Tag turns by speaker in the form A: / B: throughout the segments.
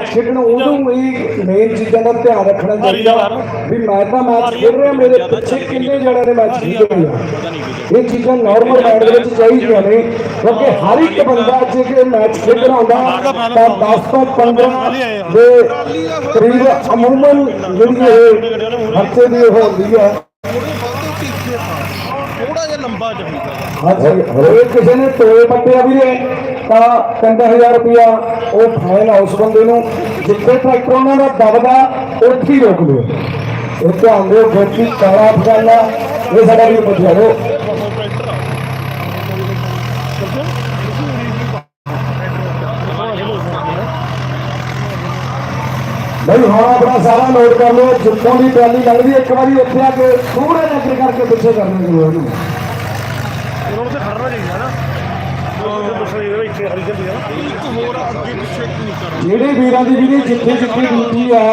A: Match ਖੇਡਣ ਉਦੋਂ ਹੀ main ਚੀਜ਼ਾਂ ਦਾ ਧਿਆਨ ਰੱਖਣਾ ਚਾਹੀਦਾ। ਵੀ ਮੈਂ ਤਾਂ ਮੈਚ ਖੇਡ ਰਿਹਾ ਮੇਰੇ ਪਿੱਛੇ ਕਿੰਨੇ ਜਣਿਆਂ ਨੇ ਮੈਚ ਖੇਡੇ ਆ। ਇਹ ਚੀਜ਼ਾਂ ਨਾਰਮਲ ਮਾਈਂਡ ਦੇ ਵਿੱਚ ਚਾਹੀਦੀਆਂ ਨੇ ਕਿਉਂਕਿ ਹਰ ਇੱਕ ਬੰਦਾ ਜੇ ਕਿ ਮੈਚ ਖੇਡਣਾ ਹੁੰਦਾ ਤਾਂ 10 ਤੋਂ 15 ਦੇ ਕਰੀਬ ਅਮੂਮਨ ਜਿਹੜੀ ਇਹ ਖਰਚੇ ਦੀ ਹੁੰਦੀ ਹੈ
B: ਥੋੜਾ ਜਿਹਾ ਲੰਬਾ ਚਾਹੀਦਾ।
A: ਹਰੇਕ ਕਿਸੇ ਨੇ ਤੋਏ ਪੱਟਿਆ ਵੀ ਤਾਂ 3000 ਰੁਪਇਆ ਉਹ ਫਾਈਨ ਹਾਊਸ ਬੰਦੇ ਨੂੰ, ਜਿੱਥੇ ਟਰੈਕਟਰ ਉਹਨਾਂ ਦਾ ਦਬਦਾ, ਉੱਥੇ ਹੀ ਰੋਕ ਲਿਓ। ਇਹ ਧਿਆਨ ਦਿਓ, ਖੇਤੀ ਕਾਲਾ ਅਫਗਾਨਾ ਇਹ ਸਾਡਾ ਵੀ ਪੁੱਛਿਆ ਲੋ ਬਈ ਹੁਣ ਆਪਣਾ ਸਾਰਾ ਨੋਟ ਕਰ ਲਓ, ਜਿੱਥੋਂ ਦੀ ਟਰਾਲੀ ਲੱਗਦੀ ਇੱਕ ਵਾਰੀ ਉੱਥੇ ਆ ਕੇ ਥੋੜਾ ਜਿਹਾ ਕਰਕੇ ਪਿੱਛੇ ਕਰਨਾ ਜ਼ਰੂਰ ਇਹਨੂੰ
C: ਉਹਨਾਂ ਖੜਨਾ ਚਾਹੀਦਾ ਨਾ। ਉਹ
A: ਜਿਹੜੇ ਵੀਰਾਂ ਦੀ ਜਿਹੜੀ ਜਿੱਥੇ ਜਿੱਥੇ ਡਿਊਟੀ ਹੈ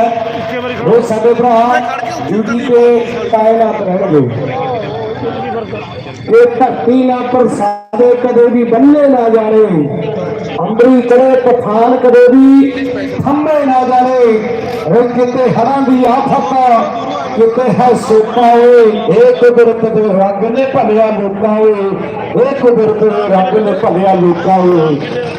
C: ਵਾਰੀ
A: ਉਹ ਸਾਡੇ ਭਰਾ ਡਿਊਟੀ ਤੇ ਕਾਇਨਾਤ ਰਹਿਣਗੇ। ਇਹ ਧਰਤੀ ਨਾ ਪ੍ਰਸਾਦੇ ਕਦੇ ਵੀ ਬੰਨੇ ਨਾ ਜਾਣੇ। ਅੰਬਰੀ ਚੜੇ ਤੂਫਾਨ ਕਦੇ ਵੀ ਥੰਮੇ ਨਾ ਜਾਣੇ। ਰੇ ਕਿਤੇ ਹਰਾਂ ਦੀ ਆਫਤ ਕਿਤੇ ਹੈ ਸੋਕਾ ਏ, ਇਹ ਕੁਦਰਤ ਦੇ ਰੰਗ ਨੇ ਭਲਿਆ ਲੋਕਾਂ ਏ, ਇਹ ਕੁਦਰਤ ਦੇ ਰੰਗ ਨੇ ਭਲਿਆ ਲੋਕਾਂ ਏ।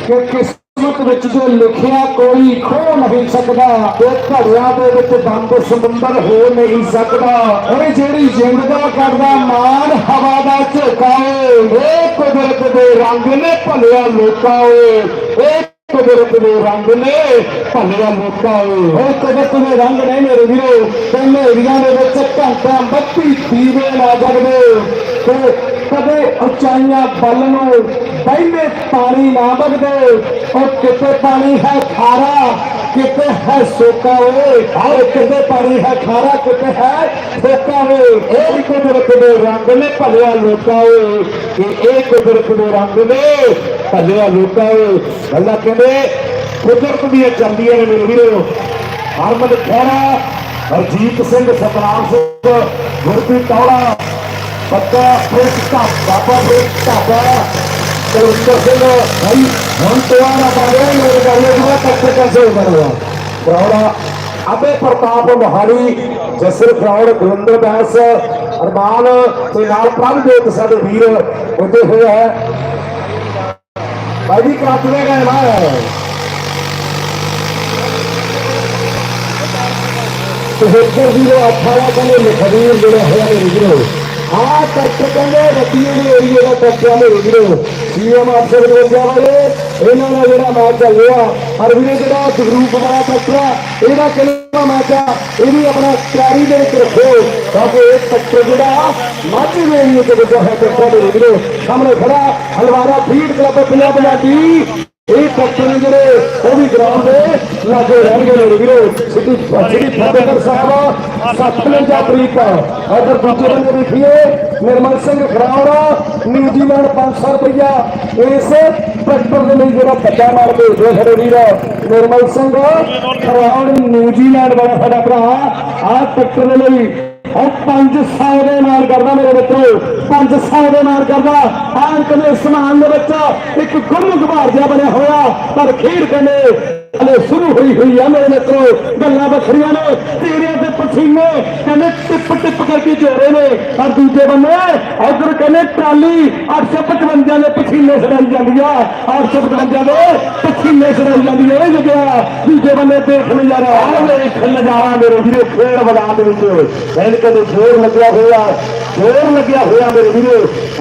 A: ਕਿ ਕਿਸਮਤ ਵਿੱਚ ਜੋ ਲਿਖਿਆ ਕੋਈ ਖੋ ਨਹੀਂ ਸਕਦਾ, ਤੇ ਘੜਿਆਂ ਦੇ ਵਿੱਚ ਬੰਦ ਸਮੁੰਦਰ ਹੋ ਨਹੀਂ ਸਕਦਾ। ਇਹ ਜਿਹੜੀ ਜਿੰਦ ਦਾ ਕਰਦਾ ਮਾਨ ਹਵਾ ਦਾ ਝੋਕਾਏ ਇਹ ਕੁਦਰਤ ਦੇ ਰੰਗ ਨੇ ਭਲਿਆ ਲੋਕਾਂ ਏ। ਇਹ ਕੁਦਰਤ ਰੰਗ ਨੇ ਭਲਿਆ ਲੋਕਾਂ ਏ ਉਹ ਕੁਦਰਤ ਰੰਗ ਨੇ ਮੇਰੇ ਵੀਰੋ, ਤੇ ਹਨੇਰੀਆਂ ਦੇ ਵਿੱਚ ਘੰਟਾ ਬੱਤੀ ਦੀਵੇ ਨਾ ਜਗਦੇ ਤੇ ਕਦੇ ਉਚਾਈਆਂ ਬਲ ਨੂੰ ਬਹਿਨੇ ਪਾਣੀ ਨਾ ਵਗਦੇ ਉਹ ਕਿਤੇ ਪਾਣੀ ਹੈ ਖਾਰਾ ਕਿਤੇ ਹੈ ਸੋਕਾ ਓਏ? ਆਹ ਕਿਤੇ ਪਾਣੀ ਹੈ, ਖਾਰਾ ਕਿਤੇ ਹੈ ਸੋਕਾ ਓਏ? ਇਹ ਕੁਦਰਤ ਦੇ ਰੰਗ ਨੇ, ਭਲਿਆ ਲੋਕਾਂ ਓਏ। ਕਿ ਇਹ ਕੁਦਰਤ ਦੇ ਰੰਗ ਨੇ, ਭਲਿਆ ਲੋਕਾਂ ਓਏ। ਅੱਲਾ ਕਹਿੰਦੇ, ਕੁਦਰਤ ਦੀਆਂ ਚੱਲਦੀਆਂ ਨੇ ਮੇਰੇ ਵੀਰੋ। ਹਰਮਨ ਖਹਿਰਾ, ਹਰਜੀਤ ਸਿੰਘ, ਸਤਨਾਮ ਸਿੰਘ, ਗੁਰਪ੍ਰੀਤ ਟੌੜਾ ਪੱਕਾ ਫੇਸ ਦਾ ਬਾਬਾ ਫੇਸ ਦਾ ਕਲਸਟਰ ਸਿੰਘ ਭਾਈ, ਹੁਣ ਤੁਹਾਡਾ ਬਾਰੇ ਮੇਰੇ ਗੱਲ ਅਬੇ ਪ੍ਰਤਾਪ ਮਹਾਲੀ, ਜਸਰ ਕਰੌੜ ਗੁਰਿੰਦਰ ਦਾਸ ਅਰਮਾਨ ਤੇ ਨਾਲ ਪ੍ਰਭਜੋਤ ਸਾਡੇ ਵੀਰ ਉੱਤੇ ਹੋਇਆ ਹੈ ਭਾਈ ਜੀ ਕਾਤਲੇ ਗਏ ਬਾਹਰ ਤਹੇਤਰ ਦੀ ਉਹ ਅਠਾਰਾ ਕਹਿੰਦੇ ਲਖਵੀਰ ਜਿਹੜੇ ਹੋਇਆ ਨੇ ਰਿਜਰੋ ਆ ਟੱਕ ਕਹਿੰਦੇ ਰੱਤੀਏ ਦੇ ਏਰੀਏ ਦਾ ਟੱਕਿਆ ਨੇ ਰਿਜਰੋ ਇਹਨਾਂ ਦਾ ਜਿਹੜਾ ਮੈਚ ਚੱਲਿਆ ਹਰ ਵੀਰੇ ਜਿਹੜਾ ਗਰੂਪ ਵਾਲਾ ਟੱਕਰਾ ਇਹਦਾ ਕਿੰਨਾ ਮੈਚ ਆ, ਇਹ ਵੀ ਆਪਣਾ ਤਿਆਰੀ ਦੇ ਵਿੱਚ ਰੱਖੋ। ਕਿਉਂਕਿ ਇਹ ਟੱਕਰ ਜਿਹੜਾ ਮਾਝੇ ਦੇ ਏਰੀਏ ਦੇ ਵਿੱਚ ਹੈ ਟੱਕਰਾ ਦੇ ਰਿਜਰੋ ਸਾਹਮਣੇ ਖੜਾ ਹਲਵਾਰਾ ਫੀਡ ਕਲੱਬ ਪੰਜਾਬ ਪੰਜਾਬੀ ਇਹ ਟੱਕਰ ਜਿਹੜੇ, ਉਹ ਵੀ ਗਰਾਊਂਡ ਦੇ ਲਾਗੇ ਰਹਿਣਗੇ ਮੇਰੇ ਵੀਰੋ। ਸਿੱਧੀ ਸਿੱਧੀ ਫਤਿਹਗੜ੍ਹ ਸਾਹਿਬ 57 ਤਰੀਕ। ਉਧਰ ਦੂਜੇ ਬੰਦੇ ਦੇਖੀਏ, ਨਿਰਮਲ ਸਿੰਘ ਖਰਾਉੜਾ, ਨਿਊਜ਼ੀਲੈਂਡ 500 ਰੁਪਇਆ ਇਸ ਟਰੈਕਟਰ ਦੇ ਲਈ ਜਿਹੜਾ ਬੱਚਾ ਮਾਰ ਕੇ ਜੋ ਸਾਡੇ ਵੀਰ, ਨਿਰਮਲ ਸਿੰਘ ਖਰਾਉੜ, ਨਿਊਜ਼ੀਲੈਂਡ ਵਾਲਾ ਸਾਡਾ ਭਰਾ। ਆਹ ਟਰੈਕਟਰ ਦੇ ਲਈ ਉਹ 500 ਦੇ ਨਾਲ ਕਰਦਾ ਮੇਰੇ ਬੱਚੇ 500 ਦੇ ਨਾਲ ਕਰਦਾ। ਆਹ ਕਹਿੰਦੇ ਸਮਾਨ ਦੇ ਵਿੱਚ ਇੱਕ ਗੁੰਮ ਗੁਬਾਰ ਜਿਹਾ ਬਣਿਆ ਹੋਇਆ, ਪਰ ਖੀਰ ਕਹਿੰਦੇ ਹਲੇ ਸ਼ੁਰੂ ਹੋਈ ਹੋਈ ਆ ਮੇਰੇ ਮਿੱਤਰੋ, ਗੱਲਾਂ ਵੱਖਰੀਆਂ ਨੇ ਤੇਰੇ ਤੇ ਪਸੀਨੇ ਕਹਿੰਦੇ ਟਿਪ ਟਿਪ ਕਰਕੇ ਜੋੜੇ ਨੇ। ਪਰ ਦੂਜੇ ਬੰਨੇ ਉਧਰ ਕਹਿੰਦੇ ਟਰਾਲੀ 855 ਦੇ ਪਸੀਨੇ ਸੜਾਈ ਜਾਂਦੀ ਆ। 855 ਦੇ ਪਸੀਨੇ ਸੜਾਈ ਜਾਂਦੀ ਆ, ਇਹ ਜਗਿਆ ਦੂਜੇ ਬੰਨੇ ਦੇਖ ਨਜ਼ਾਰਾ। ਆ ਵੇਖ ਨਜ਼ਾਰਾ ਮੇਰੇ ਵੀਰੇ ਖੇਡ ਮੈਦਾਨ ਦੇ ਵਿੱਚ। ਐਨ ਕਦੇ ਜ਼ੋਰ ਲੱਗਿਆ ਹੋਇਆ ਜ਼ੋਰ ਲੱਗਿਆ ਹੋਇਆ ਮੇਰੇ ਵੀਰੇ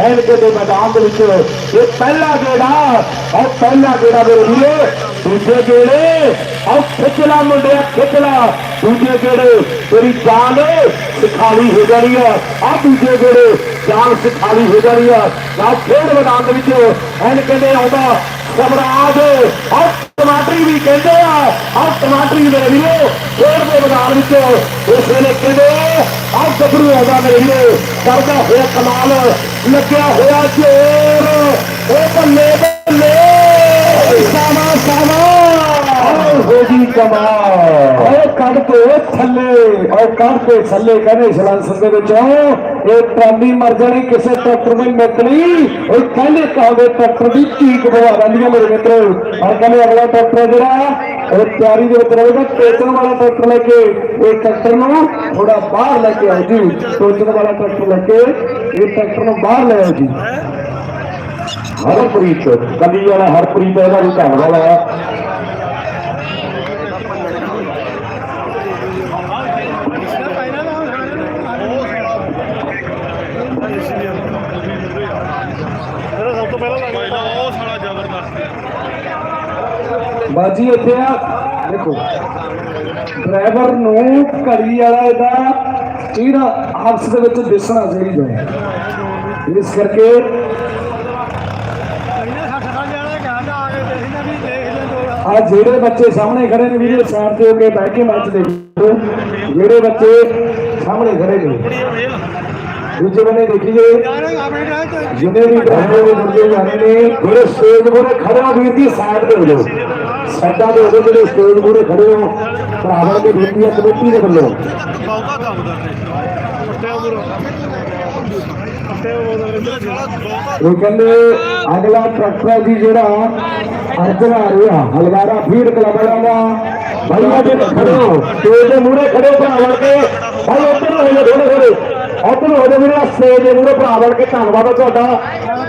A: ਐਨ ਕਦੇ ਮੈਦਾਨ ਦੇ ਵਿੱਚ। ਇਹ ਪਹਿਲਾ ਗੇੜਾ ਔਰ ਪਹਿਲਾ ਗੇੜਾ ਮੇਰੇ ਵੀਰੇ ਦੂਜੇ ਗੇੜੇ, ਆਹ ਖਿੱਚਲਾ ਮੁੰਡਿਆ, ਖਿੱਚਲਾ। ਦੂਜੇ ਗੇੜੇ, ਤੇਰੀ ਜਾਨ ਸਿਖਾਲੀ ਹੋ ਜਾਣੀ ਆ। ਆ ਦੂਜੇ ਗੇੜੇ, ਜਾਨ ਸਿਖਾਲੀ ਹੋ ਜਾਣੀ ਆ। ਨਾ ਖੇਡ ਮੈਦਾਨ ਦੇ ਵਿੱਚ ਐਨ ਕਹਿੰਦੇ ਆਉਂਦਾ ਸਬਰਾਜ ਆ ਟਮਾਟਰੀ ਵੀ ਕਹਿੰਦੇ ਆ। ਆ ਟਮਾਟਰੀ ਮੇਰੇ ਵੀਰੋ, ਖੇਡ ਦੇ ਮੈਦਾਨ ਵਿੱਚ ਇਸ ਵੇਲੇ ਕਹਿੰਦੇ ਆ ਗੱਭਰੂ ਆਉਂਦਾ ਮੇਰੇ ਵੀਰੋ। ਕਰਦਾ ਹੋਇਆ ਕਮਾਲ, ਲੱਗਿਆ ਹੋਇਆ ਜੋਰ। ਉਹ ਬੱਲੇ ਬੱਲੇ। ਸਾਮਾ ਹੋ ਜੀ ਕਮਾਲ! ਓਏ ਕੱਢ ਕੇ ਥੱਲੇ ਓਏ ਕੱਢ ਕੇ ਥੱਲੇ ਕਹਿੰਦੇ ਸਲਾਂਸਰ ਦੇ ਵਿੱਚੋਂ ਇਹ ਟਰਾਲੀ ਮਰ ਜਾਣੀ ਕਿਸੇ ਟਰੈਕਟਰ ਨੂੰ ਮਿੱਤਣੀ ਓਏ ਕਹਿੰਦੇ ਕਹਾਵੇ ਟਰੈਕਟਰ ਦੀ ਚੀਕ ਬਵਾ ਰਹਿੰਦੀਆਂ ਮੇਰੇ ਮਿੱਤਰੋ। ਔਰ ਕਹਿੰਦੇ ਅਗਲਾ ਟਰੈਕਟਰ ਜਿਹੜਾ ਉਹ ਤਿਆਰੀ ਦੇ ਵਿੱਚ ਰਹੇਗਾ ਟੋਚਣ ਵਾਲਾ ਟਰੈਕਟਰ ਲੈ ਕੇ ਇਹ ਟਰੈਕਟਰ ਨੂੰ ਥੋੜਾ ਬਾਹਰ ਲੈ ਕੇ ਆਓ ਜੀ ਟੋਚਣ ਵਾਲਾ ਟਰੈਕਟਰ ਲੈ ਕੇ ਇਹ ਟਰੈਕਟਰ ਨੂੰ ਬਾਹਰ ਲੈ ਆਓ ਜੀ। ਹਰਪ੍ਰੀਤ ਕਦੀ ਵਾਲਾ ਹਰਪ੍ਰੀਤ ਇਹਦਾ ਵੀ ਧੰਨ ਵਾਲਾ ਹੈ ਬਾਜੀ, ਇੱਥੇ ਆ, ਦੇਖੋ, ਡਰਾਈਵਰ ਨੂੰ ਘੜੀ ਵਾਲਾ ਇਹਦਾ ਜਿਹੜਾ ਹੱਥ ਦੇ ਵਿੱਚ ਦਿਸਣਾ ਚਾਹੀਦਾ ਹੈ। ਇਸ ਕਰਕੇ ਆ ਜਿਹੜੇ ਬੱਚੇ ਸਾਹਮਣੇ ਖੜੇ ਨੇ ਵੀਡੀਓ ਸਾਈਡ ਤੇ ਹੋ ਕੇ ਬਹਿ ਕੇ ਮੈਚ ਦੇਖੋ। ਜਿਹੜੇ ਬੱਚੇ ਸਾਹਮਣੇ ਖੜੇ ਨੇ। ਦੂਜੇ ਬੰਨੇ ਦੇਖੀਏ। ਜਿੰਨੇ ਵੀ ਡਰਾਈਵਰ ਦੇ ਬੰਦੇ ਜਾਣੇ ਨੇ, ਜਿਹੜੇ ਸਟੇਜ ਮੂਹਰੇ ਖੜੇ ਹੋ ਵੀਰ ਦੀ ਸਾਈਡ ਤੇ ਹੋ ਜਾਓ। ਸਾਈਡਾਂ ਦੇ ਹੋ ਜਿਹੜੇ ਸਟੇਜ ਮੂਹਰੇ ਖੜੇ ਹੋ ਭਰਾਵਾਂ ਦੀ ਬੇਨਤੀ ਹੈ ਕਮੇਟੀ ਦੇ ਵੱਲੋਂ।
B: ਬਹੁਤਾ
A: ਕਹਿੰਦੇ, ਅਗਲਾ ਟਰੈਕਟਰ ਜੀ ਜਿਹੜਾ ਅਰਜਨ ਆ ਰਿਹਾ ਹਲਵਾਰਾ ਫੀਡ ਕਲੱਬ ਵਾਲਾ ਦਾ। ਭਾਈਆ ਜੀ ਖੜੋ ਸਟੇਜ ਦੇ ਮੂਹਰੇ ਖੜੇ ਭਰਾ ਵੜ ਕੇ। ਭਾਈ ਉੱਧਰ ਹੋ ਜਾਓ ਥੋੜੇ ਥੋੜੇ ਉੱਧਰ ਹੋ ਜਾਓ ਵੀਰੇ ਸਟੇਜ ਦੇ ਮੂਹਰੇ ਭਰਾ ਵੜ ਕੇ ਧੰਨਵਾਦ ਤੁਹਾਡਾ।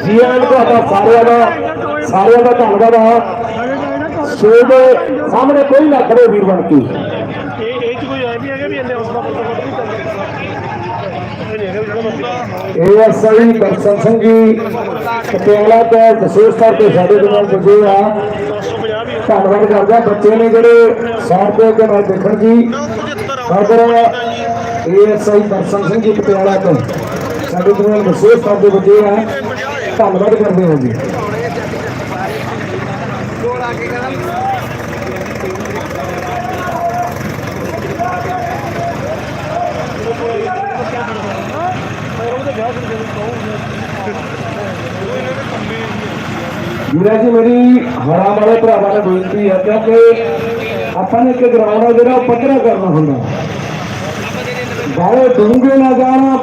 A: ਜੀ ਆਇਆਂ ਤੁਹਾਡਾ ਸਾਰਿਆਂ ਦਾ ਸਾਰਿਆਂ ਦਾ ਧੰਨਵਾਦ ਹੈ ਸਟੇਜ ਦੇ ਸਾਹਮਣੇ ਕੋਈ ਨਾ ਖੜੇ ਵੀਰ ਬਣ ਕੇ।
C: ਇਹ
A: ਏਐਸਆਈ ਦਰਸ਼ਨ ਸਿੰਘ ਜੀ। ਪਟਿਆਲਾ ਤੋਂ ਵਿਸ਼ੇਸ਼ ਤੌਰ ਤੇ ਸਾਡੇ ਨਾਲ ਜੁੜੇ ਆ। ਧੰਨਵਾਦ ਕਰਦਾ ਬੱਚੇ ਨੇ ਜਿਹੜੇ ਸਾਈਡ ਤੇ ਮੈਂ ਦੇਖਣ ਜੀ।
B: 75
A: ਏਐਸਆਈ ਦਰਸ਼ਨ ਸਿੰਘ ਜੀ ਪਟਿਆਲਾ ਤੋਂ। ਸਾਡੇ ਨਾਲ ਵਿਸ਼ੇਸ਼ ਤੌਰ ਤੇ ਬੱਚੇ ਆ। ਧੰਨਵਾਦ ਕਰਦੇ ਹਾਂ ਜੀ
C: ਉਹਦੇ ਵਿਆਹ ਦੇ ਜਦੋਂ
A: ਵੀਰਾ ਜੀ, ਮੇਰੀ ਹਰਾਂ ਵਾਲੇ ਭਰਾਵਾਂ ਨੂੰ ਬੇਨਤੀ ਹੈ, ਕਿਉਂਕਿ ਆਪਾਂ ਨੇ ਇੱਕ ਗਰਾਊਂਡ ਆ ਜਿਹੜਾ ਉਹ ਪੱਧਰਾ ਕਰਨਾ ਹੁੰਦਾ। ਬਾਹਲੇ ਡੂੰਘੇ ਨਾ ਜਾਣਾ